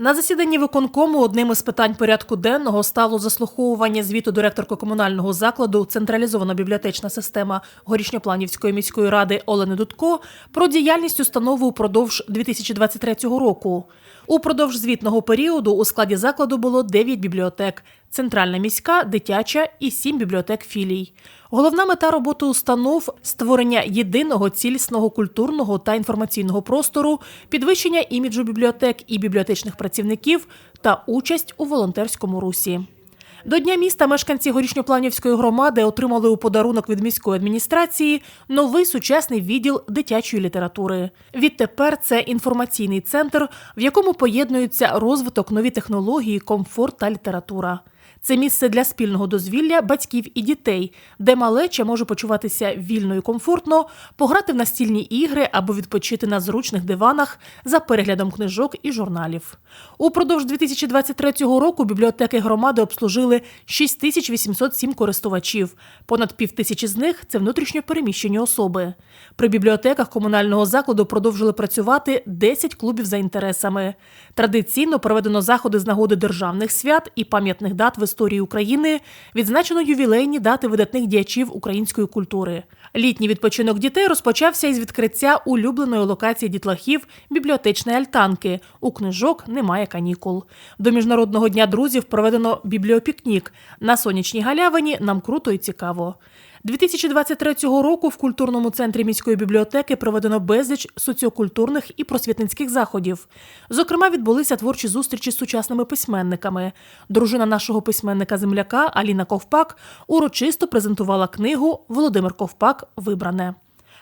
На засіданні виконкому одним із питань порядку денного стало заслуховування звіту директорки комунального закладу Централізована бібліотечна система Горішньопланівської міської ради Олени Дудко про діяльність установи упродовж 2023 року. Упродовж звітного періоду у складі закладу було 9 бібліотек: центральна міська, дитяча і 7 бібліотек філій. Головна мета роботи установ створення єдиного цілісного культурного та інформаційного простору, підвищення іміджу бібліотек і бібліотечних працівників та участь у волонтерському русі. До Дня міста мешканці Горішньопланівської громади отримали у подарунок від міської адміністрації новий сучасний відділ дитячої літератури. Відтепер це інформаційний центр, в якому поєднуються розвиток, нові технології, комфорт та література. Це місце для спільного дозвілля батьків і дітей, де малеча може почуватися вільно і комфортно, пограти в настільні ігри або відпочити на зручних диванах за переглядом книжок і журналів. Упродовж 2023 року бібліотеки громади обслужили 6807 користувачів. Понад півтисячі з них це внутрішньо переміщені особи. При бібліотеках комунального закладу продовжили працювати 10 клубів за інтересами. Традиційно проведено заходи з нагоди державних свят і пам'ятних дат в історії України. Відзначено ювілейні дати видатних діячів української культури. Літній відпочинок дітей розпочався із відкриття улюбленої локації дітлахів бібліотечної альтанки. У книжок немає канікул. До міжнародного дня друзів проведено бібліопікнік. На сонячній галявині нам круто і цікаво. 2023 року в культурному центрі міської бібліотеки проведено безліч соціокультурних і просвітницьких заходів. Зокрема, відбулися творчі зустрічі з сучасними письменниками. Дружина нашого письменника-земляка Аліна Ковпак урочисто презентувала книгу Володимир Ковпак Вибране.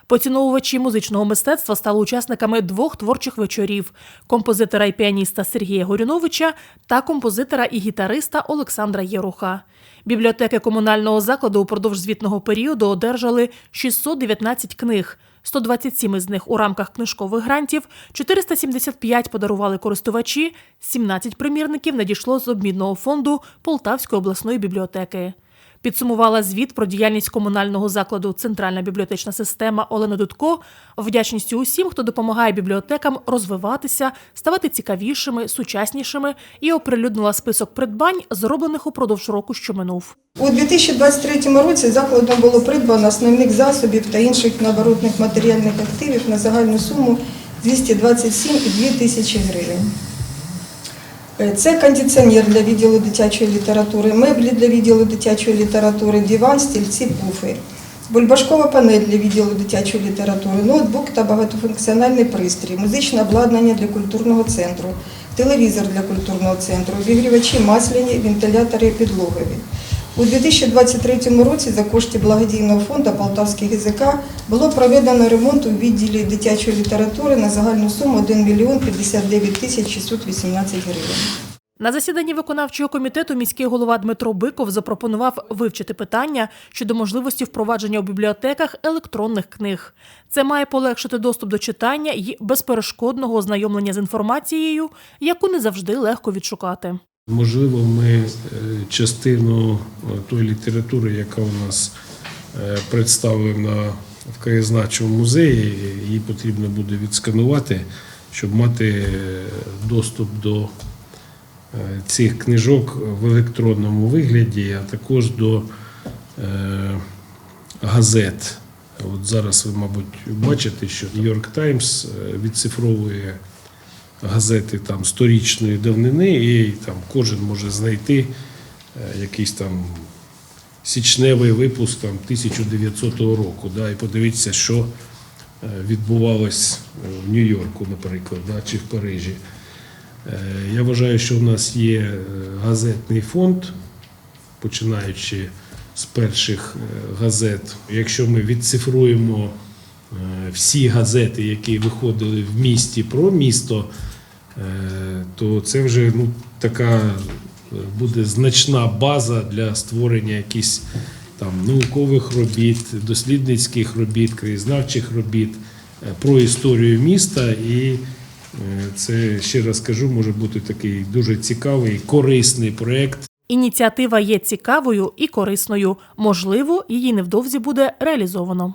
Поціновувачі музичного мистецтва стали учасниками двох творчих вечорів: композитора і піаніста Сергія Горюновича та композитора і гітариста Олександра Єруха. Бібліотеки комунального закладу упродовж звітного періоду одержали 619 книг. 127 із них у рамках книжкових грантів, 475 подарували користувачі, 17 примірників надійшло з обмінного фонду Полтавської обласної бібліотеки. Підсумувала звіт про діяльність комунального закладу Центральна бібліотечна система Олена Дудко вдячністю усім, хто допомагає бібліотекам розвиватися, ставати цікавішими, сучаснішими і оприлюднила список придбань, зроблених упродовж року, що минув. У 2023 році закладом було придбано основних засобів та інших наоборотних матеріальних активів на загальну суму 227,2 тисячі гривень. Е, Це кондиціонер для відділу дитячої літератури, меблі для відділу дитячої літератури, диван, стільці, пуфи, бульбашкова панель для відділу дитячої літератури, ноутбук та багатофункціональний пристрій, музичне обладнання для культурного центру, телевізор для культурного центру, обігрівачі масляні, вентилятори підлогові. У 2023 році за кошти благодійного фонду Полтавський ГЗК було проведено ремонт у відділі дитячої літератури на загальну суму 1 мільйон 59 тисяч 618 гривень. На засіданні виконавчого комітету міський голова Дмитро Биков запропонував вивчити питання щодо можливості впровадження у бібліотеках електронних книг. Це має полегшити доступ до читання і безперешкодного ознайомлення з інформацією, яку не завжди легко відшукати. Можливо, ми е, частину е, тої літератури, яка у нас е, представлена в краєзнавчому музеї, її потрібно буде відсканувати, щоб мати доступ до цих книжок в електронному вигляді, а також до газет. От зараз ви, мабуть, бачите, що Нью-Йорк Таймс відцифровує газети там сторічної давнини, і там кожен може знайти е, якийсь там січневий випуск там, 1900 року, да, і подивитися, що е, відбувалось е, в Нью-Йорку, наприклад, да, чи в Парижі. Я вважаю, що в нас є газетний фонд, починаючи з перших газет. Якщо ми відцифруємо всі газети, які виходили в місті про місто, то це вже ну, така е, буде значна база для створення якихось там наукових робіт, дослідницьких робіт, краєзнавчих робіт е, про історію міста. І е, це ще раз кажу, може бути такий дуже цікавий, корисний проєкт. Ініціатива є цікавою і корисною. Можливо, її невдовзі буде реалізовано.